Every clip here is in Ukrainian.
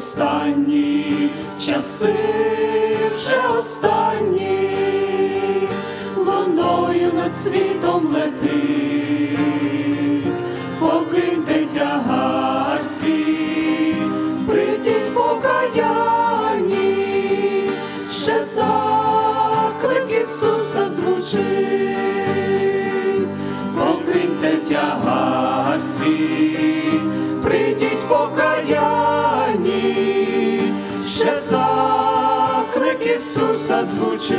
останні часи, вже останні, луною над світом летить, покиньте тягар свій, прийдіть покаянні, ще заклик Ісуса звучить, покиньте тягар свій, прийдіть покаянні, Ісуса звучить,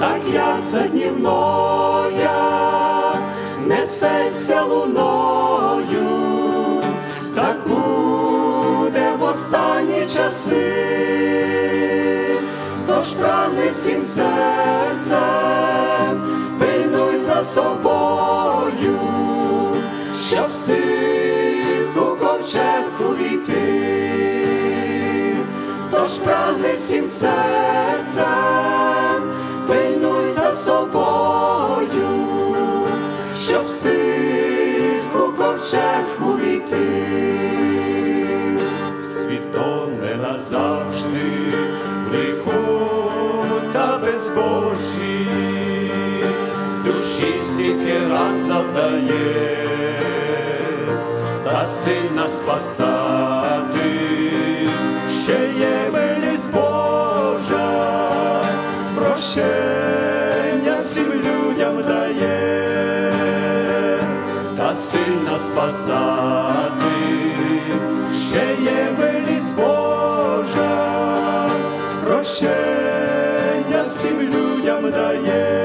так як за днівноя несеться луною, так буде в останні часи, тож прагне всім серцем, всім серцем, пильнуй за собою, щоб встиг у ковчег увійти. Світло не назавжди приход та безбожі, душі стільки ран завдає, та сильна спасати, ще є милість Божа, прощення всім людям дає, та сильна спасати, ще є милість Божа, прощення всім людям дає,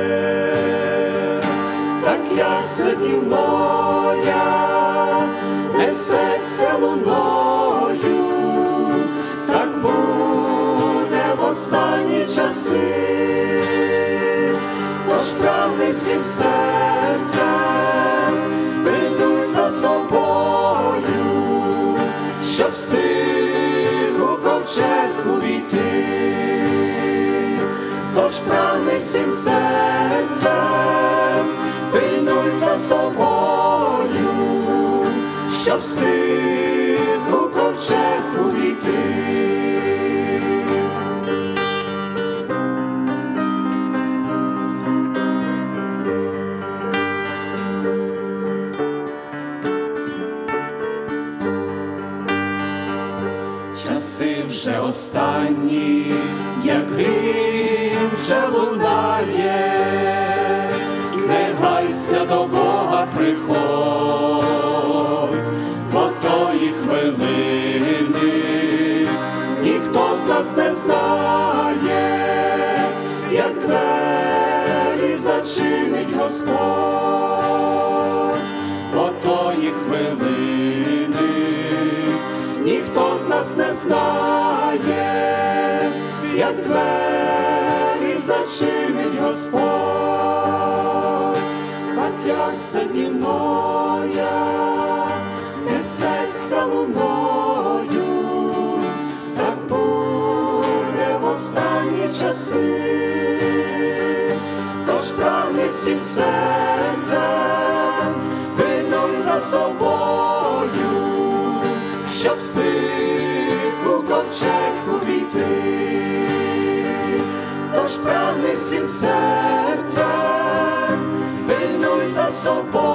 так як за днівноя несеться луною, всім серцем, пильнуй за собою, щоб встиг у ковчег увійти, тож прагни всім серцем, пильнуй за собою, щоб встиг Часи вже останні, як грім вже лунає, не гайся до Бога приходь, бо тої хвилини ніхто з нас не знає, як двері зачинить Господь, нас не знає, як двері зачинить Господь, так як заднівноя несеться луною, так буде в останні часи, тож прагни всім серцем, пильнуй за собою щоб встиг прагни всім za собою.